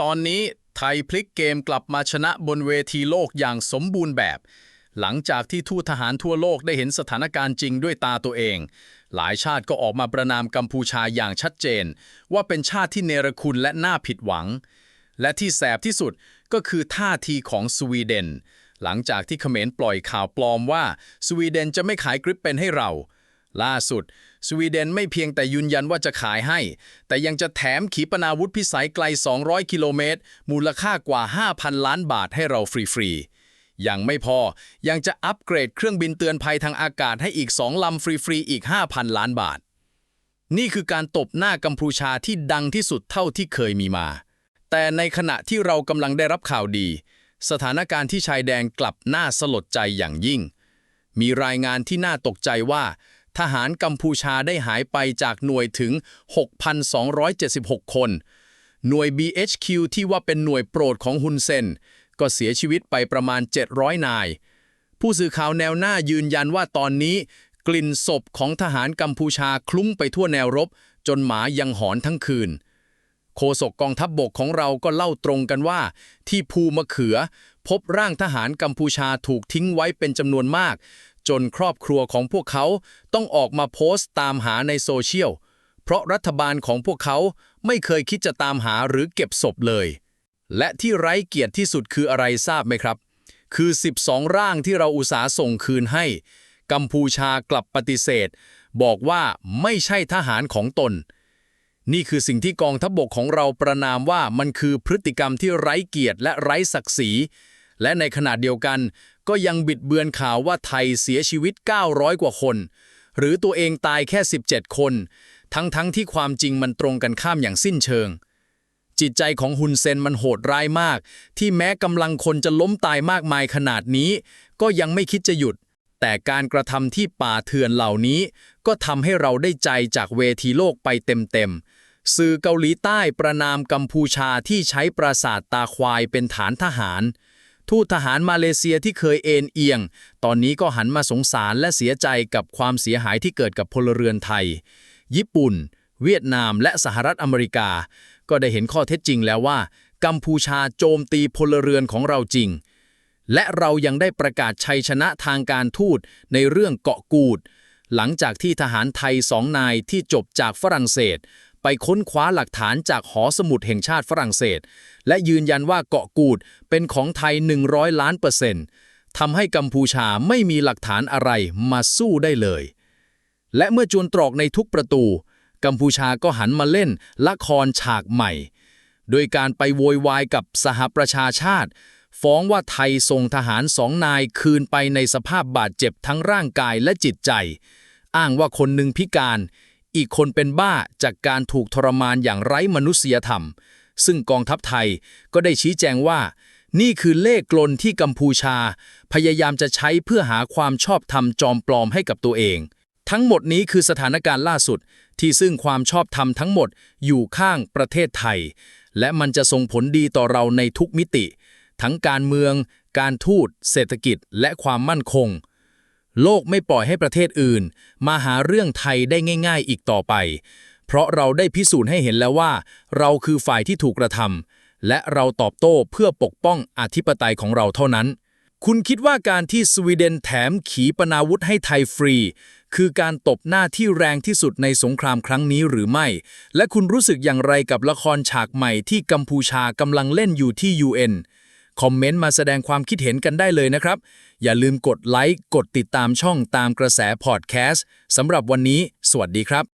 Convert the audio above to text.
ตอนนี้ไทยพลิกเกมกลับมาชนะบนเวทีโลกอย่างสมบูรณ์แบบ หลังจากที่ทูตทหารทั่วโลกได้เห็นสถานการณ์จริงด้วยตาตัวเอง หลายชาติก็ออกมาประนามกัมพูชาอย่างชัดเจน ว่าเป็นชาติที่เนรคุณและน่าผิดหวัง และที่แสบที่สุดก็คือท่าทีของสวีเดน หลังจากที่เขมรปล่อยข่าวปลอมว่าสวีเดนจะไม่ขายกริปเป็นให้เรา ล่าสุด สวีเดนไม่เพียงแต่ยืนยันว่าจะขายให้ แต่ยังจะแถมขีปนาวุธพิสัยไกล 200 กิโลเมตร มูลค่ากว่า 5,000 ล้านบาทให้เราฟรีๆ ยังไม่พอ ยังจะอัปเกรดเครื่องบินเตือนภัยทางอากาศให้อีก 2 ลำฟรีๆ อีก 5,000 ล้านบาท นี่คือการตบหน้ากัมพูชาที่ดังที่สุดเท่าที่เคยมีมา แต่ในขณะที่เรากำลังได้รับข่าวดี สถานการณ์ที่ชายแดนกลับน่าสลดใจอย่างยิ่ง มีรายงานที่น่าตกใจว่า ทหารกัมพูชาได้หายไปจากหน่วยถึง 6,276 คน หน่วย BHQ ที่ว่าเป็นหน่วยโปรดของฮุนเซน ก็เสียชีวิตไปประมาณ 700 นาย ผู้สื่อข่าวแนวหน้ายืนยันว่าตอนนี้ กลิ่นศพของทหารกัมพูชาคลุ้งไปทั่วแนวรบ จนหมายังหอนทั้งคืน โฆษกกองทัพบบกของเราก็เล่าตรงกันว่า ที่ภูมะเขือ พบร่างทหารกัมพูชาถูกทิ้งไว้เป็นจำนวนมาก จนครอบครัวของพวกเขาต้องออกมาโพสต์ตามหาในโซเชียล เพราะรัฐบาลของพวกเขาไม่เคยคิดจะตามหาหรือเก็บศพเลย และที่ไร้เกียรติที่สุดคืออะไรทราบไหมครับ คือ 12 ร่างที่เราอุตสาห์ส่งคืนให้ กัมพูชากลับปฏิเสธ บอกว่าไม่ใช่ทหารของตน นี่คือสิ่งที่กองทัพบบกของเราประนามว่ามันคือพฤติกรรมที่ไร้เกียรติและไร้ศักดิ์ศรี และในขณะเดียวกัน ก็ยังบิดเบือนข่าวว่าไทยเสียชีวิต 900 กว่าคน หรือตัวเองตายแค่ 17 คน ทั้งๆทที่ความจริงมันตรงกันข้ามอย่างสิ้นเชิง จิตใจของฮุนเซนมันโหดร้ายมาก ที่แม้กำลังคนจะล้มตายมากมายขนาดนี้ ก็ยังไม่คิดจะหยุด แต่การกระทำที่ป่าเถื่อนเหล่านี้ ก็ทำให้เราได้ใจจากเวทีโลกไปเต็มๆสื่อเกาหลีใต้ประนามกัมพูชาที่ใช้ปราสาทตาควายเป็นฐานทหาร ทูตทหารมาเลเซียที่เคยเอ็นเอียง ตอนนี้ก็หันมาสงสารและเสียใจกับความเสียหายที่เกิดกับพลเรือนไทย ญี่ปุ่น เวียดนาม และสหรัฐอเมริกา ก็ได้เห็นข้อเท็จจริงแล้วว่า กัมพูชาโจมตีพลเรือนของเราจริง และเรายังได้ประกาศชัยชนะทางการทูตในเรื่องเกาะกูด หลังจากที่ทหารไทยสองนายที่จบจากฝรั่งเศส ไปค้นคว้าหลักฐานจากหอสมุดแห่งชาติฝรั่งเศส และยืนยันว่าเกาะกูดเป็นของไทย 100 ล้านเปอร์เซ็นต์ทำให้กัมพูชาไม่มีหลักฐานอะไรมาสู้ได้เลย และเมื่อจวนตรอกในทุกประตู กัมพูชาก็หันมาเล่นละครฉากใหม่ โดยการไปโวยวายกับสหประชาชาติ ฟ้องว่าไทยส่งทหารสองนายคืนไปในสภาพบาดเจ็บทั้งร่างกายและจิตใจ อ้างว่าคนหนึ่งพิการ อีกคนเป็นบ้าจากการถูกทรมานอย่างไร้มนุษยธรรม ซึ่งกองทัพไทยก็ได้ชี้แจงว่า นี่คือเลขกลนที่กัมพูชา พยายามจะใช้เพื่อหาความชอบธรรมจอมปลอมให้กับตัวเอง ทั้งหมดนี้คือสถานการณ์ล่าสุด ที่ซึ่งความชอบธรรมทั้งหมดอยู่ข้างประเทศไทย และมันจะส่งผลดีต่อเราในทุกมิติ ทั้งการเมือง การทูต เศรษฐกิจ และความมั่นคง โลกไม่ปล่อยให้ประเทศอื่น มาหาเรื่องไทยได้ง่าย ๆ อีกต่อไป เพราะเราได้พิสูจน์ให้เห็นแล้วว่า เราคือฝ่ายที่ถูกกระทำและเราตอบโต้เพื่อปกป้องอธิปไตยของเราเท่านั้น คุณคิดว่าการที่สวีเดนแถมขีปนาวุธให้ไทยฟรี คือการตบหน้าที่แรงที่สุดในสงครามครั้งนี้หรือไม่ และคุณรู้สึกอย่างไรกับละครฉากใหม่ที่กัมพูชากำลังเล่นอยู่ที่ UN คอมเมนต์มาแสดงความคิดเห็นกันได้เลยนะครับ อย่าลืมกดไลค์ กดติดตามช่องตามกระแสพอดแคสต์สำหรับวันนี้ สวัสดีครับ